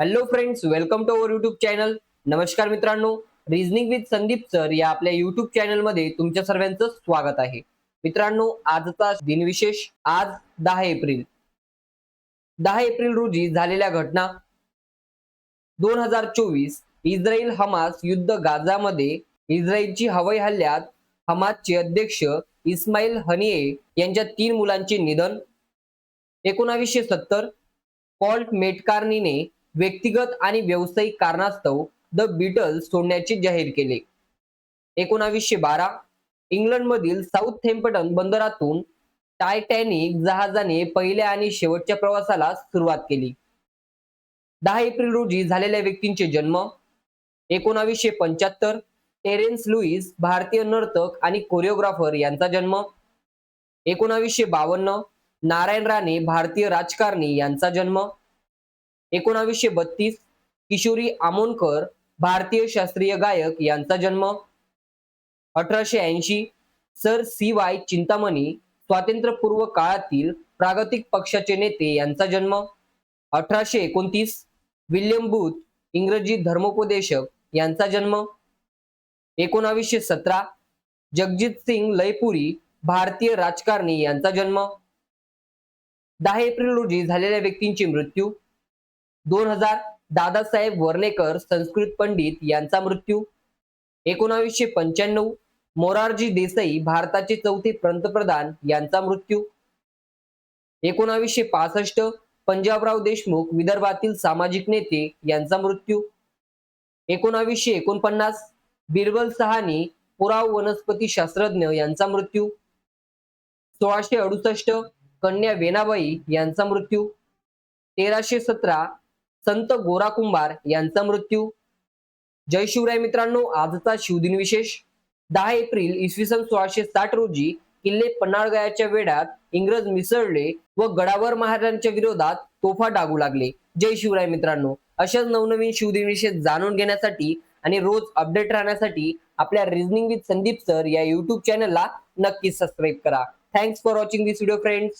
Hello friends welcome to our YouTube channel नमस्कार मित्रांनो reasoning with Sandeep sir या आपल्या युट्यूब चॅनलमध्ये तुमच्या सर्वांचं स्वागत आहे. मित्रांनो आजचा दिनविशेष आज दहा एप्रिल. दहा एप्रिल रोजी झालेल्या घटना. दोन हजार चोवीस इस्रायल हमास युद्ध गाझामध्ये इस्रायलची हवाई हल्ल्यात हमासचे अध्यक्ष इस्माईल हनिये यांच्या तीन मुलांचे निधन. एकोणावीसशे सत्तर पॉल्ट मेटकार्नीने व्यक्तिगत आणि व्यावसायिक कारणास्तव द बीटल्स सोडण्याचे जाहीर केले. एकोणावीसशे बारा इंग्लंडमधील साऊथ थेम्पटन बंदरातून टायटॅनिक जहाजाने पहिल्या आणि शेवटच्या प्रवासाला सुरुवात केली. दहा एप्रिल रोजी झालेल्या व्यक्तींचे जन्म एकोणावीसशे पंच्याहत्तर टेरेन्स लुईस भारतीय नर्तक आणि कोरिओग्राफर यांचा जन्म एकोणावीसशे बावन्न नारायण राणे भारतीय राजकारणी यांचा जन्म एकोणावीसशे बत्तीस किशोरी आमोणकर भारतीय शास्त्रीय गायक यांचा जन्म. अठराशे ऐंशी सर सी वाय चिंतामणी स्वातंत्र्यपूर्व काळातील प्रागतिक पक्षाचे नेते यांचा जन्म. अठराशे एकोणतीस विल्यम बूथ इंग्रजी धर्मोपदेशक यांचा जन्म. एकोणावीसशे सतरा जगजित सिंग लयपुरी भारतीय राजकारणी यांचा जन्म. दहा एप्रिल रोजी झालेल्या व्यक्तींचे मृत्यू. दोन हजार दादासाहेब वर्णेकर संस्कृत पंडित यांचा मृत्यू. एकोणावीसशे पंच्याण्णव मोरारजी देसाई भारताचे चौथे पंतप्रधान यांचा मृत्यू. एकोणावीसशे पासष्ट पंजाबराव देशमुख विदर्भातील सामाजिक नेते यांचा मृत्यू. एकोणावीसशे एकोणपन्नास बिरबल सहानी पुराव वनस्पती शास्त्रज्ञ यांचा मृत्यू. सोळाशे अडुसष्ट कन्या वेनाबाई यांचा मृत्यू. तेराशे सतरा संत गोरा कुंभार यांचा मृत्यू. जय शिवराय मित्रांनो आजचा शिवदिन विशेष. दहा एप्रिल इसवी सन सोळाशे साठ रोजी किल्ले पन्हाळगयाच्या वेढ्यात इंग्रज मिसळले व गडावर महाराजांच्या विरोधात तोफा डागू लागले. जय शिवराय मित्रांनो अशाच नवनवीन शिवदिन विशेष जाणून घेण्यासाठी आणि रोज अपडेट राहण्यासाठी आपल्या रिझनिंग विथ संदीप सर या युट्यूब चॅनलला नक्कीच सबस्क्राईब करा. Thanks for watching this video friends